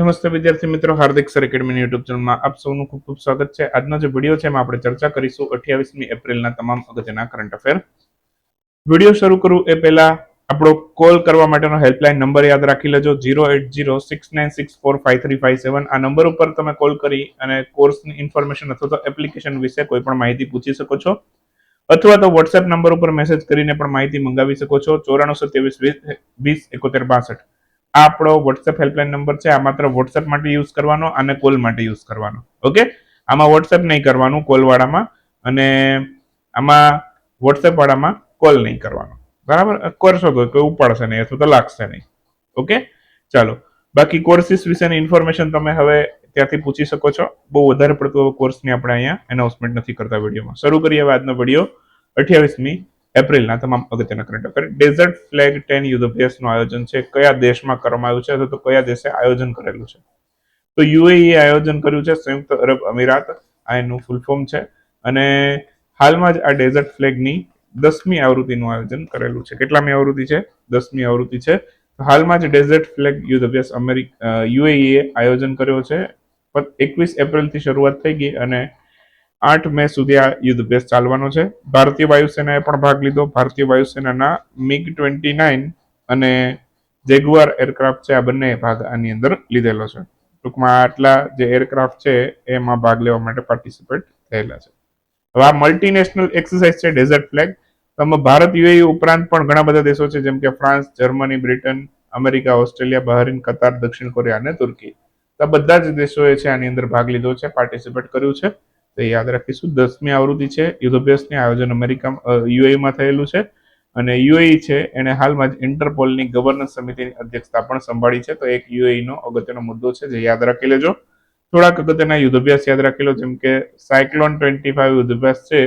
નમસ્તે વિદ્યાર્થી મિત્રો, હાર્દિક સર એકેડમીની યુટ્યુબ ચેનલમાં આપ સૌનું ખૂબ ખૂબ સ્વાગત છે. આજનો જે વીડિયો છે એમાં આપણે ચર્ચા કરીશું અઠ્યાવીસમી એપ્રિલના તમામ અગત્યના કરંટ અફેર વીડિયો શરૂ કરું એ પહેલા આપણો કોલ કરવા માટેનો હેલ્પલાઇન નંબર યાદ રાખી લેજો zero eight zero six nine six four five three five seven આ નંબર ઉપર તમે કોલ કરી અને કોર્સની ઇન્ફોર્મેશન અથવા તો એપ્લિકેશન વિશે કોઈ પણ માહિતી પૂછી શકો છો. અથવા તો વોટ્સએપ નંબર ઉપર મેસેજ કરીને પણ માહિતી મંગાવી શકો છો, ચોરાણું સત્યાવીસ વીસ વીસ એકોતેર બાસઠ. આ આપણો વોટ્સએપ હેલ્પલાઇન નંબર છે, આ માત્ર વોટ્સએપ માટે યુઝ કરવાનો અને કોલ માટે યુઝ કરવાનો. ઓકે આમાં વોટ્સએપ નહીં કરવાનું કોલવાળામાં અને આમાં વોટ્સએપ વાળામાં કોલ નહીં કરવાનો. બરાબર? કરશો તો કોઈ ઉપાડશે નહીં, અથવા તો લાગશે નહીં. ઓકે ચાલો. બાકી કોર્સિસ વિશેની ઇન્ફોર્મેશન તમે હવે ત્યાંથી પૂછી શકો છો. બહુ વધારે પડતું કોર્સની આપણે અહીંયા એનાઉન્સમેન્ટ નથી કરતા વિડીયોમાં. શરૂ કરીએ હવે આજનો વીડિયો. અઠ્યાવીસમી એપ્રિલના તમામ અગત્યના current affair desert flag ten યુદ્ધ અભ્યાસનું આયોજન છે. કયા દેશમાં કરવામાં આવ્યું છે? અથવા તો કયા દેશે આયોજન કરેલું છે? તો યુએઈએ આયોજન કર્યું છે સંયુક્ત અરબ અમીરાત. આ એનું ફૂલ ફોર્મ છે. અને હાલમાં જ આ ડેઝર્ટ ફ્લેગની દસમી આવૃત્તિનું આયોજન કરેલું છે. કેટલામી આવૃત્તિ છે? દસમી આવૃત્તિ છે. હાલમાં જ ડેઝર્ટ ફ્લેગ યુદ્ધ અભ્યાસ અમેરિકા યુએઈએ આયોજન કર્યો છે. એકવીસ એપ્રિલથી શરૂઆત થઈ ગઈ અને આઠ મે સુધી આ યુદ્ધ અભ્યાસ ચાલવાનો છે. ભારતીય વાયુસેનાએ પણ ભાગ લીધો. ભારતીય વાયુસેનાના મિગ ટ્વેન્ટી નાઇન અને જેગુઆર એરક્રાફ્ટ છે, આ બંને ભાગ આની અંદર લીધેલો છે. ટૂંકમાં આટલા જે એરક્રાફ્ટ છે, એમાં ભાગ લેવા માટે પાર્ટિસિપેટ થયેલા છે. હવે આ મલ્ટીનેશનલ એક્સરસાઇઝ છે ડેઝર્ટ ફ્લેગ તમે ભારત યુએઈ ઉપરાંત પણ ઘણા બધા દેશો છે, જેમ કે France, Germany, Britain, America, Australia, Bahrain, Qatar, દક્ષિણ કોરિયા અને તુર્કી. તો બધા જ દેશોએ છે, આની અંદર ભાગ લીધો છે પાર્ટિસિપેટ કર્યું છે. તો યાદ રાખીશું. દસમી આવૃત્તિ છે, યુદ્ધાભ્યાસની આયોજન અમેરિકા યુએઈમાં થયેલું છે અને યુએઈ છે એને હાલમાં જ ઇન્ટરપોલની ગવર્નન્સ સમિતિની અધ્યક્ષતા પણ સંભાળી છે. તો એક યુએઈનો અગત્યનો મુદ્દો છે, જે યાદ રાખી લેજો. થોડાક અગત્યના યુદ્ધાભ્યાસ યાદ રાખી લો, જેમ કે સાયક્લોન ટ્વેન્ટી ફાઈવ યુદ્ધાભ્યાસ છે,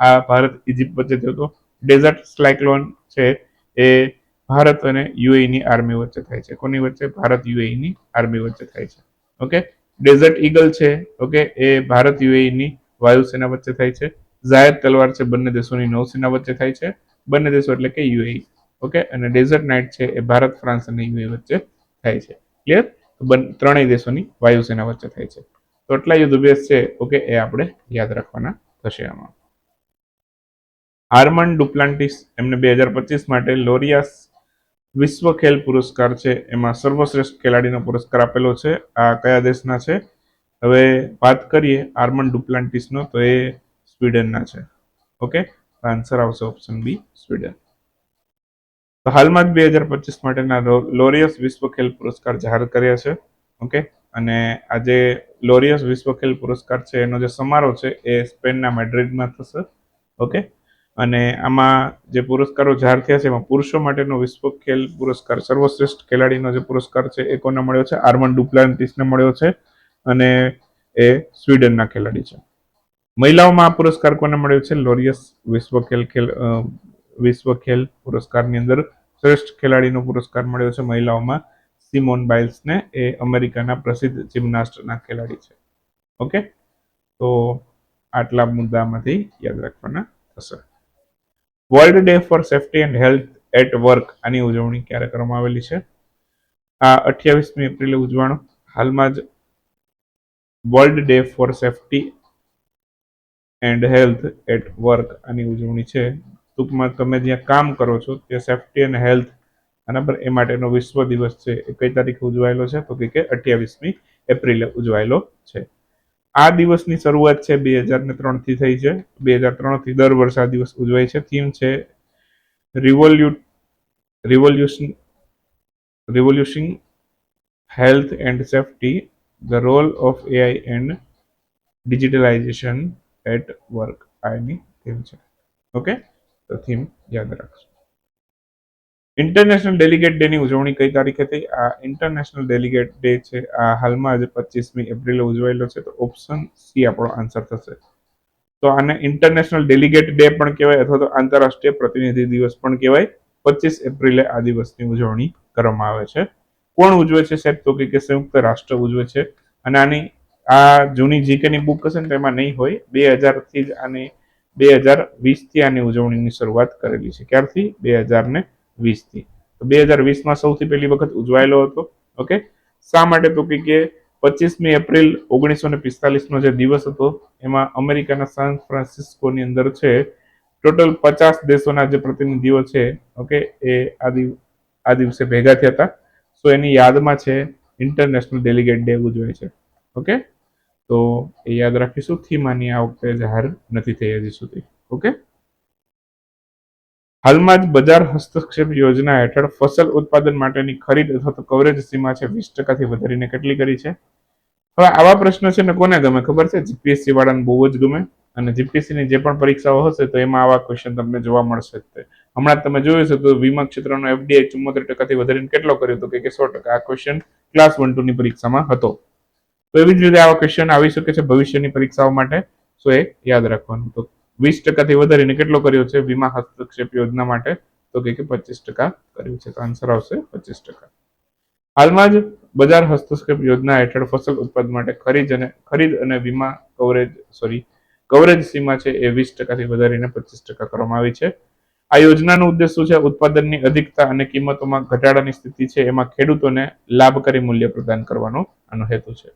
આ ભારત ઇજિપ્ત વચ્ચે થયો હતો. ડેઝર્ટ સાયક્લોન છે, એ ભારત અને યુએઈની આર્મી વચ્ચે થાય છે. કોની વચ્ચે? ભારત યુએઈની આર્મી વચ્ચે થાય છે. ઓકે? ડેઝર્ટ ઈગલ છે ઓકે એ ભારત યુએઈની વાયુસેના વચ્ચે થાય છે. ઝાયદ તલવાર છે, બંને દેશોની નૌસેના વચ્ચે થાય છે. બંને દેશો એટલે કે યુએઈ ઓકે અને ડેઝર્ટ નાઇટ છે, એ ભારત ફ્રાન્સ અને યુએઈ વચ્ચે થાય છે. ક્લિયર ત્રણેય દેશોની વાયુસેના વચ્ચે થાય છે. તો એટલા યુદ્ધ અભ્યાસ છે ઓકે એ આપણે યાદ રાખવાના થશે આમાં. આર્મન ડુપ્લાન્ટિસ એમને બે હજાર પચીસ માટે લોરિયાસ વિશ્વ ખેલ પુરસ્કાર છે. એમાં સર્વશ્રેષ્ઠ ખેલાડીનો પુરસ્કાર આપેલો છે. આ કયા દેશના છે? હવે વાત કરીએ આર્મન ડુપ્લાન્ટિસનો, તો એ સ્વીડનના છે. ઓકે? આન્સર આવશે ઓપ્શન બી, સ્વીડન. તો હાલમાં જ બે હજાર પચીસ માટેના લોરિયસ વિશ્વ ખેલ પુરસ્કાર જાહેર કર્યા છે. ઓકે? અને આજે લોરિયસ વિશ્વ ખેલ પુરસ્કાર છે, એનો જે સમારોહ છે, એ સ્પેનના મેડ્રિડમાં થશે. ઓકે? અને આમાં જે પુરસ્કારો જાહેર થયા છે, એમાં પુરુષો માટેનો વિશ્વ ખેલ પુરસ્કાર, સર્વશ્રેષ્ઠ ખેલાડીનો જે પુરસ્કાર છે, એ કોને મળ્યો છે? આર્મન ડુપ્લાન્ટિસને મળ્યો છે અને એ સ્વીડનના ખેલાડી છે. મહિલાઓમાં આ પુરસ્કાર કોને મળ્યો છે? લોરિયસ વિશ્વ ખેલ ખેલ વિશ્વ ખેલ પુરસ્કારની અંદર શ્રેષ્ઠ ખેલાડીનો પુરસ્કાર મળ્યો છે મહિલાઓમાં. સિમોન બાઇલ્સને એ અમેરિકાના પ્રસિદ્ધ જિમ્નાસ્ટના ખેલાડી છે. ઓકે? તો આટલા મુદ્દામાંથી યાદ રાખવાના થશે. World day for safety and health at work આની ઉજવણી ક્યારે કરવામાં આવેલી છે? આ અઠ્યાવીસમી એપ્રિલે ઉજવાણો હાલમાં જ world day for safety and health at work આની ઉજવણી છે. ટૂંકમાં તમે જ્યાં કામ કરો છો, ત્યાં સેફ્ટી એન્ડ હેલ્થ બરાબર એ માટેનો વિશ્વ દિવસ છે. એ કઈ તારીખે ઉજવાયેલો છે? તો કે અઠ્યાવીસમી એપ્રિલે ઉજવાયેલો છે. આ દિવસની શરૂઆત છે બે હજાર ને ત્રણથી થઈ છે. બે હજાર ત્રણથી દર વર્ષે આ દિવસ ઉજવાય છે. થીમ છે રિવોલ્યુ revolution revolution health and safety the role of AI and digitalisation at work આ એની થીમ છે. ઓકે તો થીમ યાદ રાખજો ઇન્ટરનેશનલ ડેલિગેટ ડેની ઉજવણી કઈ તારીખે થઈ? આ ઇન્ટરનેશનલ ડેલિગેટ ડે છે. આ હાલમાં આજે પચીસમી એપ્રિલે ઉજવાયેલો છે. તો ઓપ્શન સી આપણો આન્સર થશે. તો આને ઇન્ટરનેશનલ ડેલિગેટ ડે પણ કહેવાય અથવા તો આંતરરાષ્ટ્રીય પ્રતિનિધિ દિવસ પણ કહેવાય. પચીસ એપ્રિલે આ દિવસની ઉજવણી કરવામાં આવે છે. કોણ ઉજવે છે સાહેબ? તો કે સંયુક્ત રાષ્ટ્ર ઉજવે છે. અને આની આ જૂની જીકેની બુક હશે ને તેમાં નહીં હોય. બે હજારથી જ આની, બે હજાર વીસથી આની ઉજવણીની શરૂઆત કરેલી છે. ક્યારથી? બે હજાર ને વીસથી. તો બે હજાર વીસમાં સૌથી પહેલી વખત ઉજવાયેલો હતો. ઓકે? શા માટે તો કે કે પચીસમી એપ્રિલ ઓગણીસો ને પિસ્તાલીસનો જે દિવસ હતો, એમાં અમેરિકાના સાન ફ્રાન્સિસ્કોની અંદર છે, ટોટલ પચાસ દેશોના જે પ્રતિનિધિઓ છે, ઓકે, એ આ દિવ આ દિવસે ભેગા થયા હતા. સો એની યાદમાં છે, ઇન્ટરનેશનલ ડેલિગેટ ડે ઉજવાય છે. ઓકે? તો એ યાદ રાખીશું. થીમાની આ વખતે જાહેર નથી થઈ હજી સુધી. ઓકે? હાલમાં જ બજાર હસ્તક્ષેપ યોજના હેઠળ ફસલ ઉત્પાદન માટેની ખરીદ અથવા તો કવરેજ સીમા છે વીસ ટકાથી વધારીને કેટલી કરી છે? હવે આવા પ્રશ્ન છે ને કોને ગમે ખબર છે? જીપીએસસી વાળાને બહુ જ ગમે અને જીપીએસસી ની જે પણ પરીક્ષાઓ હશે તો એમાં આવા ક્વેશ્ચન તમને જોવા મળશે જ હમણાં તમે જોયું છે તો વીમા ક્ષેત્રનો એફડીઆઈ ચુમ્મોતેર ટકાથી વધારીને કેટલો કર્યો હતો કે સો ટકા. આ ક્વેશ્ચન ક્લાસ વન ટુ ની પરીક્ષામાં હતો. તો એવી જ રીતે આવા ક્વેશ્ચન આવી શકે છે ભવિષ્યની પરીક્ષાઓ માટે. સો એ યાદ રાખવાનું. તો વીસ ટકાથી વધારીને કેટલો કર્યો છે? વીમા હસ્તક્ષેપ યોજના માટે તો કે પચીસ ટકા કર્યું છે. તો આન્સર આવશે પચીસ ટકા. હાલમાં જ બજાર હસ્તક્ષેપ યોજના હેઠળ ફસલ ઉત્પાદન માટે ખરીદ અને ખરીદ અને વીમા કવરેજ સોરી કવરેજ સીમા છે એ વીસ ટકાથી વધારીને પચીસ ટકા કરવામાં આવી છે. આ યોજનાનો ઉદ્દેશ શું છે? ઉત્પાદનની અધિકતા અને કિંમતોમાં ઘટાડાની સ્થિતિ છે. એમાં ખેડૂતોને લાભકારી મૂલ્ય પ્રદાન કરવાનો આનો હેતુ છે.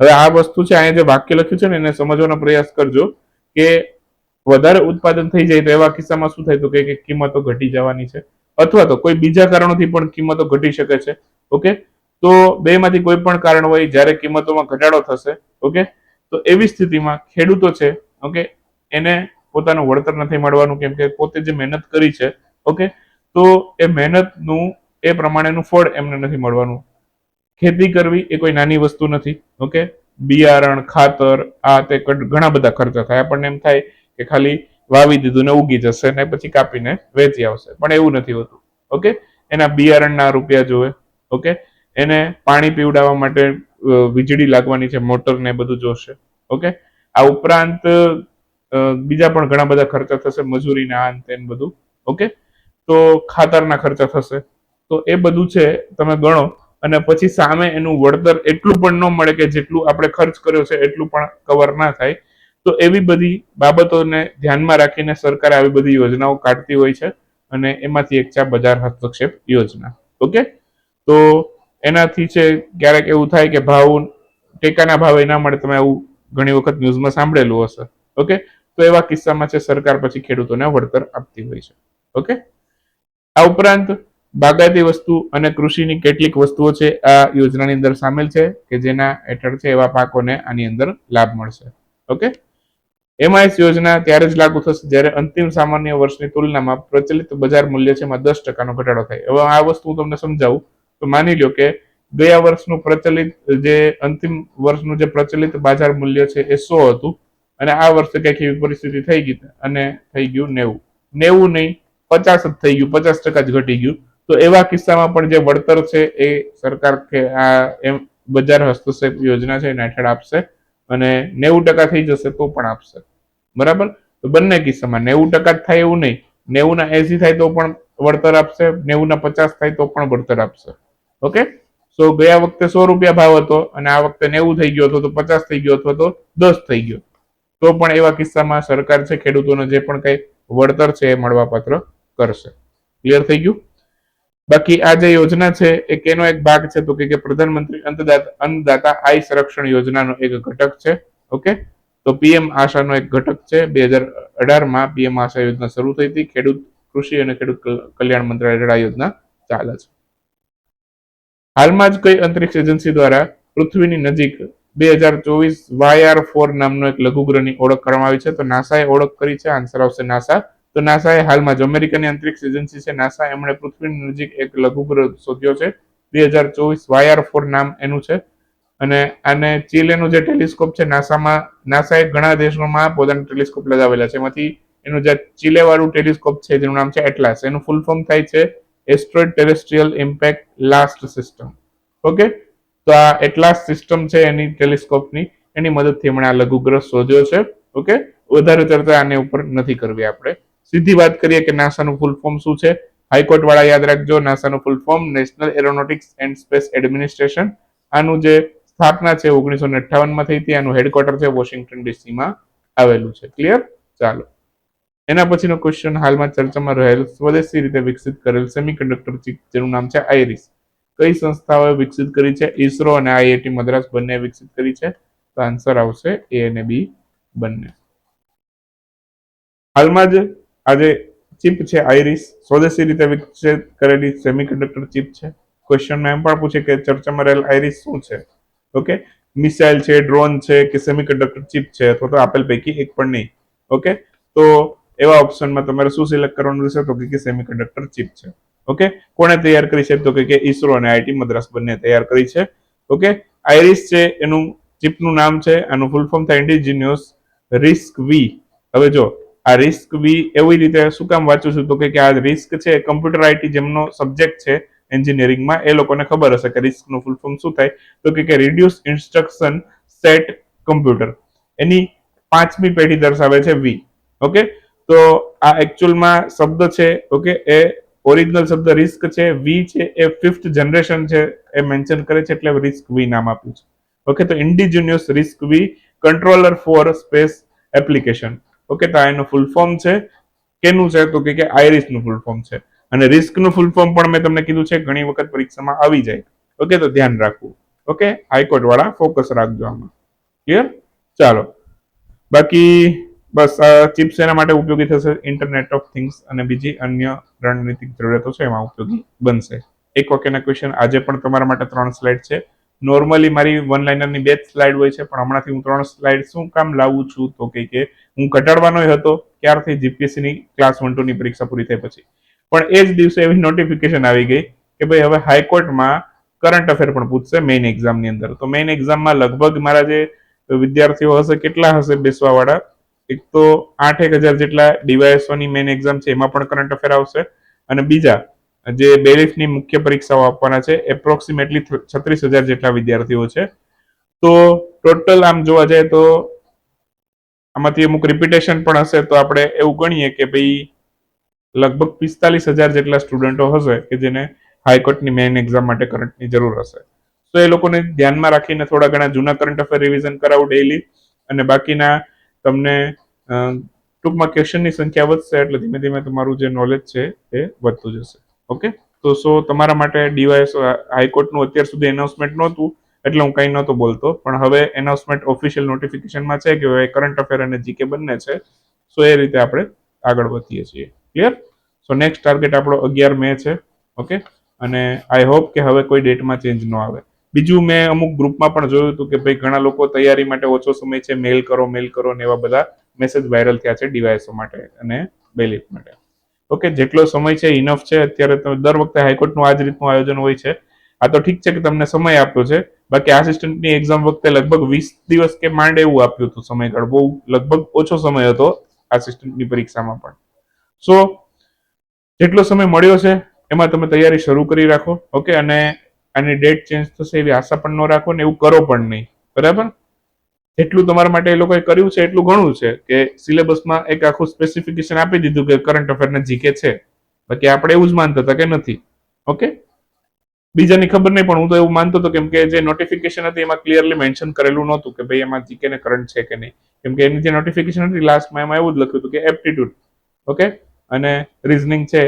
હવે આ વસ્તુ છે, અહીંયા જે વાક્ય લખ્યું છે ને, એને સમજવાનો પ્રયાસ કરજો કે વધારે ઉત્પાદન થઈ જાય તો એવા કિસ્સામાં શું થાય? તો કે કિંમતો ઘટી જવાની છે. અથવા તો કોઈ બીજા કારણોથી પણ કિંમતો ઘટી શકે છે. ઓકે? તો બેમાંથી કોઈ પણ કારણ હોય જ્યારે કિંમતોમાં ઘટાડો થશે, ઓકે? તો એવી સ્થિતિમાં ખેડૂતો છે, ઓકે? એને પોતાનું વળતર નથી મળવાનું કેમ કે પોતે જે મહેનત કરી છે, ઓકે? તો એ મહેનતનું, એ પ્રમાણેનું ફળ એમને નથી મળવાનું. ખેતી કરવી એ કોઈ નાની વસ્તુ નથી, ઓકે? બિયારણ, ખાતર, આ તે ઘણા બધા ખર્ચા થાય. આપણને એમ થાય કે ખાલી વાવી દીધું ને ઉગી જશે ને પછી કાપીને વેચી આવશે. પણ એવું નથી હોતું. ઓકે? એના બિયારણના રૂપિયા જોવે. ઓકે? એને પાણી પીવડાવવા માટે વીજળી લાગવાની છે, મોટર ને બધું જોશે. ઓકે? આ ઉપરાંત બીજા પણ ઘણા બધા ખર્ચા થશે મજૂરીના આ તે બધું. ઓકે? તો ખાતરના ખર્ચા થશે. તો એ બધું છે, તમે ગણો. અને પછી સામે એનું વળતર એટલું પણ ન મળે કે જેટલું આપણે ખર્ચ કર્યો છે, એટલું પણ કવર ના થાય. તો એવી બધી બાબતોને ધ્યાનમાં રાખીને સરકાર આવી બધી યોજનાઓ કાઢતી હોય છે અને એમાંથી એક છે બજાર હસ્તક્ષેપ યોજના. ઓકે? તો એનાથી છે ક્યારેક એવું થાય કે ભાવ ટેકાના ભાવે ના મળે, તમે આવું ઘણી વખત ન્યૂઝમાં સાંભળેલું હશે. ઓકે? તો એવા કિસ્સામાં છે સરકાર પછી ખેડૂતોને વળતર આપતી હોય છે. ઓકે? આ ઉપરાંત બાગાયતી વસ્તુ અને કૃષિની કેટલીક વસ્તુઓ છે આ યોજનાની અંદર સામેલ છે કે જેના હેઠળ છે એવા પાકોને આની અંદર લાભ મળશે. ઓકે? એમઆઈએસ યોજના ત્યારે જ લાગુ થશે જ્યારે અંતિમ સામાન્ય વર્ષની તુલનામાં પ્રચલિત બજાર મૂલ્ય છે એમાં દસ ટકાનો ઘટાડો થાય. હવે આ વસ્તુ હું તમને સમજાવું, તો માની લ્યો કે ગયા વર્ષનું પ્રચલિત જે અંતિમ વર્ષનું જે પ્રચલિત બજાર મૂલ્ય છે એ સો હતું અને આ વર્ષે કંઈક એવી પરિસ્થિતિ થઈ ગઈ અને થઈ ગયું નેવું. નેવું નહીં, પચાસ જ થઈ ગયું, પચાસ ટકા જ ઘટી ગયું. તો એવા કિસ્સામાં પણ જે વળતર છે એ સરકાર કે આ એમ બજાર હસ્તક્ષેપ યોજના છે એના હેઠળ આપશે. અને નેવું ટકા થઈ જશે તો પણ આપશે. બરાબર? તો બંને કિસ્સામાં નેવું ટકા થાય એવું નહીં. નેવું ના એસી થાય તો પણ વળતર આપશે. નેવું ના પચાસ થાય તો પણ વળતર આપશે. ઓકે? સો ગયા વખતે સો રૂપિયા ભાવ હતો અને આ વખતે નેવું થઈ ગયો હતો તો પચાસ થઈ ગયો અથવા તો દસ થઈ ગયો. તો પણ એવા કિસ્સામાં સરકાર છે ખેડૂતોને જે પણ કઈ વળતર છે એ મળવાપાત્ર કરશે. ક્લિયર થઈ ગયું? બાકી આ જે યોજના છે, એ કેનો એક ભાગ છે? તો કે પ્રધાનમંત્રી અંતદાતા અન્નદાતા આય સંરક્ષણ યોજનાનો એક ઘટક છે, ઓકે? તો પીએમ આશાનો એક ઘટક છે. બે હજાર અઢારમાં પીએમ આશા યોજના શરૂ થઈ હતી. ખેડૂત કૃષિ અને ખેડૂત કલ્યાણ મંત્રાલય આ યોજના ચાલે છે. હાલમાં જ કઈ અંતરિક્ષ એજન્સી દ્વારા પૃથ્વીની નજીક બે હજાર ચોવીસ વાય આર ફોર નામનો એક લઘુગ્રહની ઓળખ કરવામાં આવી છે. તો નાસાએ ઓળખ કરી છે. આન્સર આવશે નાસા તો નાસાએ હાલમાં જ અમેરિકાની અંતરિક્ષ એજન્સી છે. નાસા એમણે પૃથ્વીની નજીક એક લઘુગ્રહ શોધ્યો છે. બે હજાર ચોવીસ વાયર ફોર નામ એનું છે. અને આને ચીલેનું જે ટેલિસ્કોપ છે, નાસામાં, નાસાએ ઘણા દેશોમાં પોતાના ટેલિસ્કોપ લગાવેલા છે. એમાંથી એનું જે ચીલે વાળું ટેલિસ્કોપ છે, જેનું નામ છે એટલાસ એનું ફૂલ ફોર્મ થાય છે asteroid terrestrial impact last system okay તો આ એટલાસ સિસ્ટમ છે એની ટેલિસ્કોપની. એની મદદથી હમણાં આ લઘુગ્રહ શોધ્યો છે. ઓકે વધારે ચર્ચા આને ઉપર નથી કરવી આપણે. સીધી વાત કરીએ કે નાસાનું ફૂલ ફોર્મ શું છે? હાઈકોર્ટ વાળા યાદ રાખજો, નાસાનું full form National Aeronautics and Space Administration આનું જે સ્થાપના છે ઓગણીસો ને અઠ્ઠાવનમાં થઈ હતી, આનું હેડક્વાર્ટર છે વોશિંગ્ટન ડીસીમાં આવેલું છે. ક્લિયર ચાલો. એના પછીનો ક્વેશ્ચન હાલમાં ચર્ચામાં રહેલ સ્વદેશી રીતે વિકસિત કરેલ સેમિકન્ડક્ટર ચિપ, જેનું નામ છે આઈરિસ કઈ સંસ્થાઓએ વિકસિત કરી છે? ઈસરો અને આઈઆઈટી મદ્રાસ બંને વિકસિત કરી છે? તો આન્સર આવશે એ અને બી બંને. હાલમાં જ આજે ચિપ છે આઈરિસ. સ્વદેશી રીતે વિકસિત કરેલી સેમિકન્ડક્ટર ચિપ છે. ક્વેશ્ચનમાં એમ પણ પૂછે કે ચર્ચામાં રહેલ આઈરિસ શું છે? ઓકે મિસાઇલ છે ડ્રોન છે કે સેમિકન્ડક્ટર ચિપ છે? અથવા તો આપેલ પૈકી એક પણ નહીં. ઓકે તો એવા ઓપ્શનમાં તમારે શું સિલેક્ટ કરવાનું રહેશે? તો કે સેમિકન્ડક્ટર ચિપ છે. ઓકે કોણે તૈયાર કરી છે? તો કે ઈસરો અને આઈટી મદ્રાસ બંને તૈયાર કરી છે. ઓકે આઈરિસ છે, એનું ચિપનું નામ છે. આનું ફૂલ ફોર્મ થાય ઇન્ડિજિનિયસ રિસ્ક વી હવે જો આ રિસ્ક બી એવી રીતે શું કામ વાંચું છું તો કે આ રિસ્ક છે કમ્પ્યુટર આઈટી જેમનો સબ્જેક્ટ છે એન્જિનિયરિંગમાં એ લોકોને ખબર હશે કે રિસ્કનું ફૂલ ફોર્મ શું થાય. તો કે રિડ્યુસ ઇન્સ્ટ્રક્શન સેટ કમ્પ્યુટર એની પાંચમી પેઢી દર્શાવે છે વી ઓકે તો આ એકચ્યુઅલમાં શબ્દ છે ઓકે એ ઓરિજિનલ શબ્દ રિસ્ક છે વી છે, એ ફિફ્થ જનરેશન છે, એ મેન્શન કરે છે એટલે રિસ્ક વી નામ આપ્યું છે. ઓકે તો indigenous RISC V controller for space application okay તો આ એનું ફૂલ ફોર્મ છે. કેનું છે તો કે આઈરિસનું ફૂલ ફોર્મ છે. અને રિસ્કનું ફૂલ ફોર્મ પણ મેં તમને કીધું છે, ઘણી વખત પરીક્ષામાં આવી જાય. ઓકે તો ધ્યાન રાખવું. ઓકે હાઈકોર્ટ વાળા ફોકસ રાખજો આમાં. ક્લિયર ચાલો. બાકી, બસ ચિપ્સ એના માટે ઉપયોગી થશે ઇન્ટરનેટ ઓફ થિંગ્સ અને બીજી અન્ય રણનીતિક જરૂરિયાતો છે, એમાં ઉપયોગી બનશે. એક વાક્યના ક્વેશ્ચન આજે પણ તમારા માટે ત્રણ સ્લાઇડ છે. નોર્મલી મારી વન લાઇનરની બે સ્લાઇડ હોય છે, પણ હમણાંથી હું ત્રણ સ્લાઇડ શું કામ લાવું છું તો કે હું ઘટાડવાનો હતો ક્યારથી જીપીએસસીની ક્લાસ વન ટુની પરીક્ષા પૂરી થઈ પછી. પણ એ જ દિવસે એવી નોટિફિકેશન આવી ગઈ કે ભાઈ હવે હાઈકોર્ટમાં કરંટ અફેર પણ પૂછશે મેઇન એક્ઝામની અંદર. તો મેઇન એક્ઝામમાં લગભગ મારા જે વિદ્યાર્થીઓ હશે, કેટલા હશે બેસવાવાળા? એક તો આઠ એક હજાર જેટલા ડીવાયએસઓની મેઇન એક્ઝામ છે, એમાં પણ કરંટ અફેર આવશે. અને બીજા જે બેરીફની મુખ્ય પરીક્ષાઓ આપવાના છે એપ્રોક્સિમેટલી છત્રીસ હજાર જેટલા વિદ્યાર્થીઓ છે. તો ટોટલ આમ જોવા જાય તો આમાંથી અમુક રિપીટેશન પણ હશે, તો આપણે એવું ગણીએ કે ભાઈ લગભગ પિસ્તાલીસ હજાર જેટલા સ્ટુડન્ટો હશે કે જેને હાઈકોર્ટની મેઇન એક્ઝામ માટે કરંટની જરૂર હશે. તો એ લોકોને ધ્યાનમાં રાખીને થોડા ઘણા જૂના કરંટ અફેર રિવિઝન કરાવું ડેઈલી અને બાકીના તમને ટૂંકમાં ક્વેશ્ચનની સંખ્યા વધશે એટલે ધીમે ધીમે તમારું જે નોલેજ છે એ વધતું જશે. ઓકે? તો સો તમારા માટે ડીવાયસ હાઈકોર્ટનું અત્યાર સુધી એનાઉન્સમેન્ટ નહોતું, એટલે હું કંઈ નહોતો બોલતો. પણ હવે એનાઉન્સમેન્ટ ઓફિશિયલ નોટિફિકેશનમાં છે કે હવે કરંટ અફેર અને જીકે બંને છે. સો એ રીતે આપણે આગળ વધીએ છીએ. ક્લિયર સો નેક્સ્ટ ટાર્ગેટ આપણો અગિયાર મે છે. ઓકે? અને આઈ હોપ કે હવે કોઈ ડેટમાં ચેન્જ ન આવે. બીજું મેં અમુક ગ્રુપમાં પણ જોયું હતું કે ભાઈ ઘણા લોકો તૈયારી માટે ઓછો સમય છે મેલ કરો મેલ કરો ને એવા બધા મેસેજ વાયરલ થયા છે ડિવાઇસો માટે અને બેલીફ માટે. ઓકે, જેટલો સમય છે ઇનફ છે. અત્યારે દર વખતે હાઈકોર્ટનું આ જ રીતનું આયોજન હોય છે. આ તો ઠીક છે કે તમને સમય આપ્યો છે. બાકી આસિસ્ટન્ટની એક્ઝામ વખતે લગભગ વીસ દિવસ કે માંડ એવું આપ્યું હતું સમયગાળ. બહુ લગભગ ઓછો સમય હતો આસિસ્ટન્ટની પરીક્ષામાં પણ. સો જેટલો સમય મળ્યો છે, એમાં તમે તૈયારી શરૂ કરી રાખો. ઓકે, અને આની ડેટ ચેન્જ થશે એવી આશા પણ ન રાખો ને એવું કરો પણ નહીં. બરાબર? જેટલું તમારા માટે એ લોકોએ કર્યું છે, એટલું ઘણું છે કે સિલેબસમાં એક આખું સ્પેસિફિકેશન આપી દીધું કે કરંટ અફેરને જીકે છે. બાકી આપણે એવું જ માનતા હતા કે નથી. ઓકે બીજાની ખબર નહીં, પણ હું તો એવું માનતો હતો કેમ કે જે નોટિફિકેશન હતી એમાં ક્લિયરલી મેન્શન કરેલું નહોતું કે ભાઈ એમાં જીકે ને કરંટ છે કે નહીં. કેમ કે એની જે નોટિફિકેશન હતી લાસ્ટમાં એમાં એવું જ લખ્યું હતું કે એપ્ટિટ્યુડ ઓકે અને રિઝનિંગ છે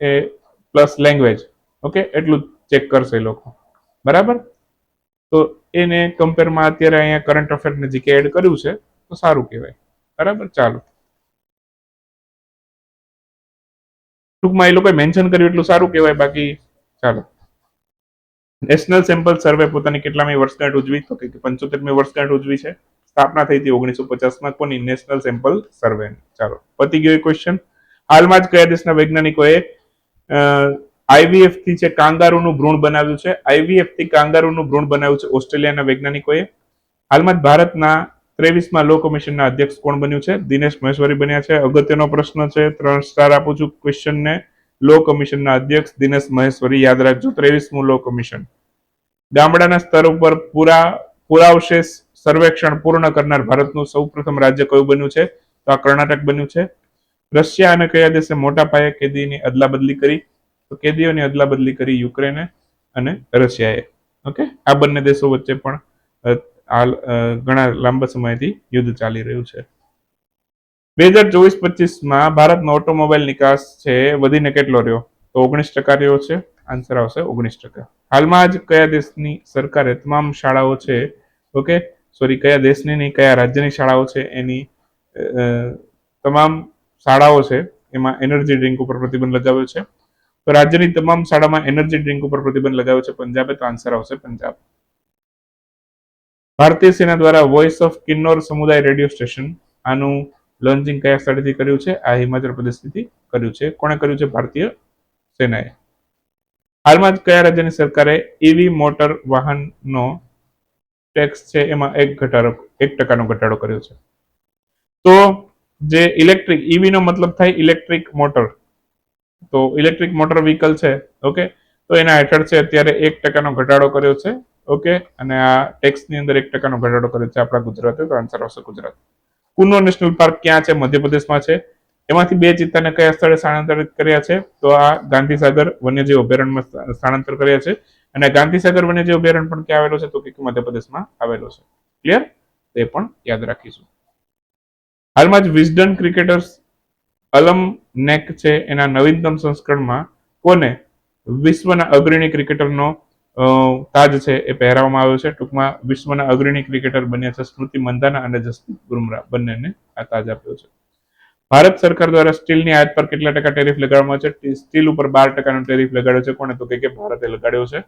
એ પ્લસ લેંગ્વેજ ઓકે એટલું ચેક કરશે એ લોકો. બરાબર? તો એને કમ્પેરમાં અત્યારે અહીંયા કરંટ અફેર નજીક એડ કર્યું છે, તો સારું કહેવાય. બરાબર? ચાલો. ટૂંકમાં એ લોકોએ મેન્શન કર્યું એટલું સારું કહેવાય, બાકી ચાલો. નેશનલ સેમ્પલ સર્વે પોતાની કેટલામી વર્ષગાંઠ ઉજવી? તો કે પંચોતેરમી વર્ષગાંઠ ઉજવી છે. સ્થાપના થઈ હતી ઓગણીસો પચાસમાં કોની? નેશનલ સેમ્પલ સર્વે ચાલો. પતી ગયો ક્વેશ્ચન હાલમાં જ કયા દેશના વૈજ્ઞાનિકોએ આઈવીએફથી છે કાંગારુનું ભ્રૂણ બનાવ્યું છે આઈવીએફથી કાંગારુનું ભ્રૂણ બનાવ્યું છે ઓસ્ટ્રેલિયાના વૈજ્ઞાનિકોએ. હાલમાં જ ભારતના ત્રેવીસમાં લો કમિશનના અધ્યક્ષ કોણ બન્યું છે? દિનેશ મહેશ્વરી બન્યા છે. અગત્યનો પ્રશ્ન છે, ત્રણ સ્ટાર આપું છું ક્વેશ્ચનને. લો કમિશનના અધ્યક્ષ દિનેશ મહેશ્વરી, યાદ રાખજો, ત્રેવીસમું લો કમિશન. ગામડાના સ્તર ઉપર પૂરા પુરાવશેષ સર્વેક્ષણ પૂર્ણ કરનાર ભારતનું સૌપ્રથમ રાજ્ય કયું બન્યું છે? તો આ કર્ણાટક બન્યું છે. રશિયા અને કયા દેશે મોટા પાયે કેદીની અદલા બદલી કરી? તો કેદીઓની અદલા બદલી કરી યુક્રેને અને રશિયાએ. ઓકે? આ બંને દેશો વચ્ચે પણ હાલ ઘણા લાંબા સમયથી યુદ્ધ ચાલી રહ્યું છે. બે હજાર ચોવીસ પચીસમાં ભારતનો ઓટોમોબાઈલ નિકાસ છે, વધીને કેટલો રહ્યો? તો ઓગણીસ ટકા રહ્યો છે, આન્સર આવશે ઓગણીસ ટકા. હાલમાં જ કયા દેશની સરકારે તમામ શાળાઓ છે, ઓકે? સોરી, કયા દેશની નહીં, કયા રાજ્યની શાળાઓ છે એની તમામ શાળાઓ છે, એમાં એનર્જી ડ્રિંક ઉપર પ્રતિબંધ લગાવ્યો છે. તો રાજ્યની તમામ શાળામાં એનર્જી ડ્રિંક ઉપર પ્રતિબંધ લગાવ્યો છે. પંજાબે તો આન્સર આવશે પંજાબ. ભારતીય સેના દ્વારા વોઇસ ઓફ કિન્નોર સમુદાય રેડિયો સ્ટેશન આનું લોન્ચિંગ કયા સ્થળેથી કર્યું છે? આ હિમાચલ પ્રદેશથી કર્યું છે. કોણે કર્યું છે? ભારતીય સેનાએ. હાલમાં જ કયા રાજ્યની સરકારે ઈવી મોટર વાહનનો ટેક્સ છે? એમાં એક ઘટાડો, એક ટકાનો ઘટાડો કર્યો છે. તો જે ઇલેક્ટ્રિક ઈવી નો મતલબ થાય ઇલેક્ટ્રિક મોટર તો ઇલેક્ટ્રિક મોટર વ્હીકલ છે ઓકે તો એના હેઠળ છે અત્યારે એક ટકાનો ઘટાડો કર્યો છે ઓકે અને આ ટેક્સની અંદર એક ટકાનો ઘટાડો કર્યો છે આપણા ગુજરાતે, તો આન્સર આવશે ગુજરાત. કુનો નેશનલ પાર્ક ક્યાં છે? મધ્યપ્રદેશમાં છે. એમાંથી બે ચિત્તાને કયા સ્થળે સ્થળાંતરિત કર્યા છે? તો આ ગાંધીસાગર વન્યજીવ અભયારણ્યમાં સ્થળાંતર કર્યા છે. અને ગાંધીસાગર વન્યજીવ અભયારણ્ય પણ ક્યાં આવેલો છે? તો કે મધ્યપ્રદેશમાં આવેલો છે. ક્લિયર તે પણ યાદ રાખીશું. હાલમાં જ વિઝડન ક્રિકેટર્સ અલમ નેક છે એના નવીનતમ સંસ્કરણમાં કોને? વિશ્વના અગ્રણી ક્રિકેટરનો તાજ છે એ પહેરાવવામાં આવ્યો છે. ટૂંકમાં વિશ્વના અગ્રણી ક્રિકેટર બન્યા છે સ્મૃતિ મંદાના અને જસપ્રીત બુમરાહ. બંનેને આ તાજ આપ્યો છે. ભારત સરકાર દ્વારા સ્ટીલની આયાત પર કેટલા ટકા ટેરિફ લગાડવામાં છે? સ્ટીલ ઉપર બાર ટકાનો ટેરિફ લગાડ્યો છે. કોને તો કે ભારતે લગાડ્યો છે.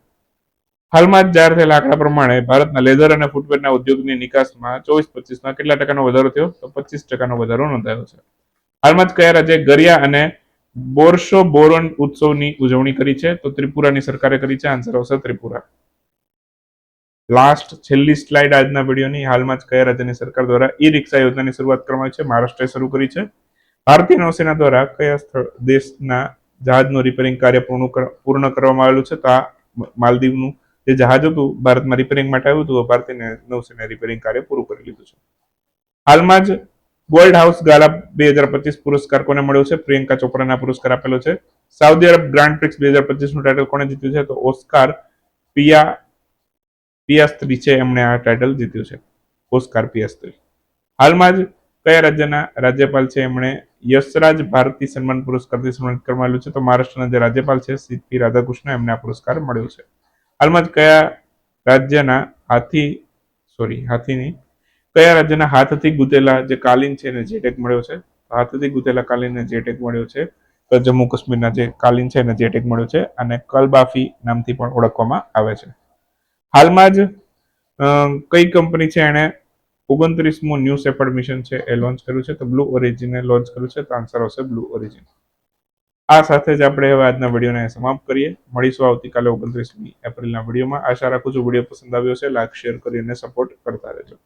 હાલમાં જ જાહેર થયેલા આંકડા પ્રમાણે ભારતના લેધર અને ફૂટવેરના ઉદ્યોગની નિકાસમાં ચોવીસ પચીસમાં કેટલા ટકાનો વધારો થયો? તો પચીસ ટકાનો વધારો નોંધાયો છે. હાલમાં જ કયા રાજ્યે ગરિયા અને બોરશો બોરોન ઉત્સવની ઉજવણી કરી છે? તો ત્રિપુરાની સરકારે કરી છે. આન્સર આવશે ત્રિપુરા. લાસ્ટ, છેલ્લી સ્લાઇડ આજના વિડીયોની હાલમાં જ કયા રાજ્યની સરકાર દ્વારા ઈ રિક્ષા યોજનાની શરૂઆત કરવામાં છે? મહારાષ્ટ્રએ શરૂ કરી છે. ભારતીય નૌસેના દ્વારા કયા સ્થળ, દેશના જહાજનું રિપેરિંગ કાર્ય પૂર્ણ પૂર્ણ કરવામાં આવેલું છે? તો આ માલદીવનું જે જહાજ હતું, ભારતમાં રિપેરિંગ માટે આવ્યું હતું ભારતીય નૌસેના રિપેરિંગ કાર્ય પૂરું કરી લીધું છે. હાલમાં જ ગોલ્ડ હાઉસ ગાલા બે હજાર પચીસ પુરસ્કાર કોને મળ્યો છે? પ્રિયંકા ચોપરાને પુરસ્કાર આપેલો છે. સાઉદી અરબ ગ્રાન્ડ પ્રિક્સ બે હજાર પચીસનું ટાઇટલ કોને જીત્યું છે? તો ઓસ્કાર પિયા પિયાસ્ત્રી છે એમણે આ ટાઇટલ જીત્યું છે. ઓસ્કાર પિયાસ્ત્રી હાલમાં જ કયા રાજ્યના રાજ્યપાલ છે એમણે? યશરાજ ભારતી સન્માન પુરસ્કારથી સન્માનિત કરવામાં આવ્યું છે. તો મહારાષ્ટ્રના જે રાજ્યપાલ છે, સીપી રાધાકૃષ્ણ, એમને આ પુરસ્કાર મળ્યો છે. હાલમાં જ કયા રાજ્યના હાથી સોરી હાથીની કયા રાજ્યના હાથથી ગુંથેલા જે કાલીન છે એને જેટેક મળ્યો છે? હાથથી ગુંથેલા કાલીનને જેટેક મળ્યો છે. જમ્મુ કાશ્મીરના જે કાલીન છે એને જેટેક મળ્યો છે અને કલબાફી નામથી પણ ઓળખવામાં આવે છે. હાલમાં જ કઈ કંપની છે એણે ઓગણત્રીસમું ન્યૂ સેપર્ડ મિશન છે એ લોન્ચ કર્યું છે? તો બ્લુ ઓરિજિને લોન્ચ કર્યું છે. તો આન્સર આવશે બ્લુ ઓરિજિન. આ સાથે જ આપણે હવે આજના વિડીયોને સમાપ્ત કરીએ. મળીશું આવતીકાલે ઓગણત્રીસમી એપ્રિલના વિડીયોમાં. આશા રાખું છું વીડિયો પસંદ આવ્યો છે લાઈક, શેર કરીને સપોર્ટ કરતા રહેજો.